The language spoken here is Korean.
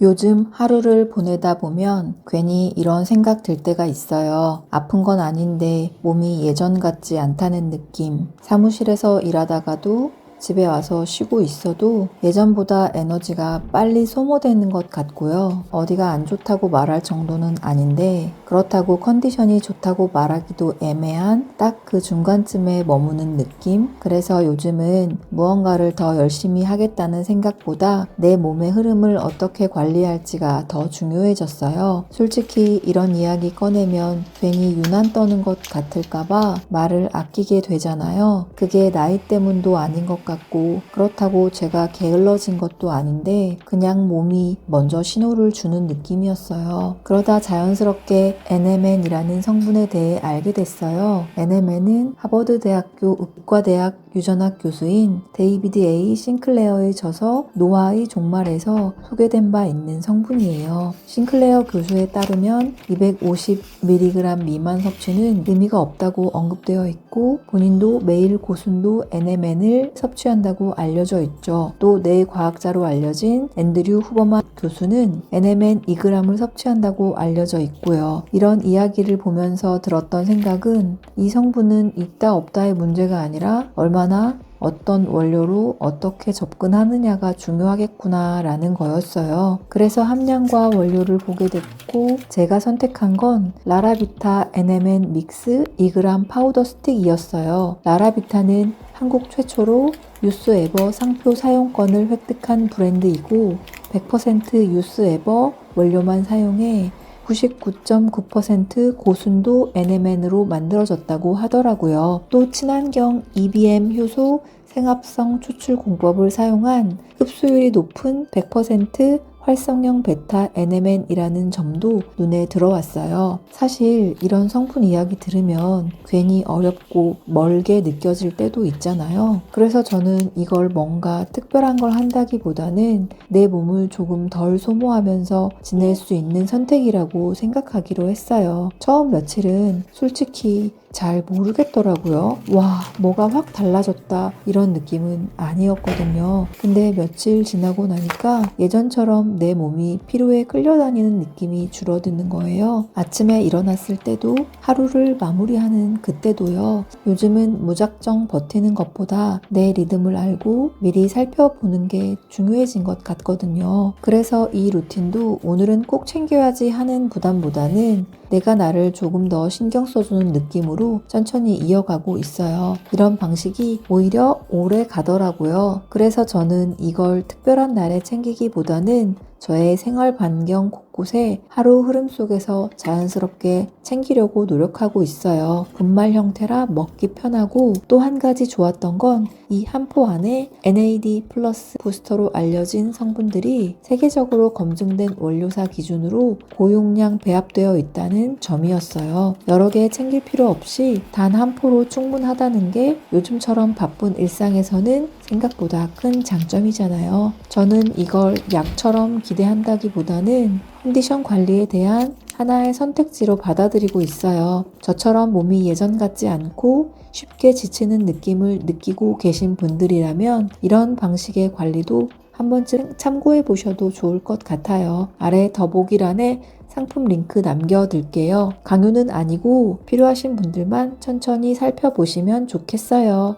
요즘 하루를 보내다 보면 괜히 이런 생각 들 때가 있어요. 아픈 건 아닌데 몸이 예전 같지 않다는 느낌. 사무실에서 일하다가도 집에 와서 쉬고 있어도 예전보다 에너지가 빨리 소모되는 것 같고요. 어디가 안 좋다고 말할 정도는 아닌데 그렇다고 컨디션이 좋다고 말하기도 애매한 딱 그 중간쯤에 머무는 느낌. 그래서 요즘은 무언가를 더 열심히 하겠다는 생각보다 내 몸의 흐름을 어떻게 관리할지가 더 중요해졌어요. 솔직히 이런 이야기 꺼내면 괜히 유난 떠는 것 같을까봐 말을 아끼게 되잖아요. 그게 나이 때문도 아닌 것 같고 그렇다고 제가 게을러진 것도 아닌데 그냥 몸이 먼저 신호를 주는 느낌이었어요. 그러다 자연스럽게 NMN이라는 성분에 대해 알게 됐어요. NMN은 하버드 대학교 의과대학 유전학 교수인 데이비드 A. 싱클레어의 저서 노아의 종말에서 소개된 바 있는 성분이에요. 싱클레어 교수에 따르면 250mg 미만 섭취는 의미가 없다고 언급되어 있고 본인도 매일 고순도 NMN을 섭취 한다고 알려져 있죠. 또 뇌과학자로 알려진 앤드류 후버만 교수는 NMN 2g을 섭취한다고 알려져 있고요. 이런 이야기를 보면서 들었던 생각은 이 성분은 있다 없다의 문제가 아니라 얼마나 어떤 원료로 어떻게 접근하느냐가 중요하겠구나라는 거였어요. 그래서 함량과 원료를 보게 됐고 제가 선택한 건 라라비타 NMN 믹스 2g 파우더 스틱이었어요. 라라비타는 한국 최초로 유스 에버 상표 사용권을 획득한 브랜드이고 100% 유스 에버 원료만 사용해 99.9% 고순도 NMN으로 만들어졌다고 하더라고요. 또 친환경 EBM 효소 생합성 추출 공법을 사용한 흡수율이 높은 100% 활성형 베타 NMN이라는 점도 눈에 들어왔어요. 사실 이런 성분 이야기 들으면 괜히 어렵고 멀게 느껴질 때도 있잖아요. 그래서 저는 이걸 뭔가 특별한 걸 한다기보다는 내 몸을 조금 덜 소모하면서 지낼 수 있는 선택이라고 생각하기로 했어요. 처음 며칠은 솔직히 잘 모르겠더라고요. 와, 뭐가 확 달라졌다. 이런 느낌은 아니었거든요. 근데 며칠 지나고 나니까 예전처럼 내 몸이 피로에 끌려다니는 느낌이 줄어드는 거예요. 아침에 일어났을 때도 하루를 마무리하는 그때도요. 요즘은 무작정 버티는 것보다 내 리듬을 알고 미리 살펴보는 게 중요해진 것 같거든요. 그래서 이 루틴도 오늘은 꼭 챙겨야지 하는 부담보다는 내가 나를 조금 더 신경 써주는 느낌으로 천천히 이어가고 있어요. 이런 방식이 오히려 오래 가더라고요. 그래서 저는 이걸 특별한 날에 챙기기보다는 저의 생활 반경 곳곳에 하루 흐름 속에서 자연스럽게 챙기려고 노력하고 있어요. 분말 형태라 먹기 편하고 또 한 가지 좋았던 건 이 한 포 안에 NAD 플러스 부스터로 알려진 성분들이 세계적으로 검증된 원료사 기준으로 고용량 배합되어 있다는 점이었어요. 여러 개 챙길 필요 없이 단 한 포로 충분하다는 게 요즘처럼 바쁜 일상에서는 생각보다 큰 장점이잖아요. 저는 이걸 약처럼 기대한다기보다는 컨디션 관리에 대한 하나의 선택지로 받아들이고 있어요. 저처럼 몸이 예전 같지 않고 쉽게 지치는 느낌을 느끼고 계신 분들이라면 이런 방식의 관리도 한 번쯤 참고해 보셔도 좋을 것 같아요. 아래 더보기란에 상품 링크 남겨둘게요. 강요는 아니고 필요하신 분들만 천천히 살펴보시면 좋겠어요.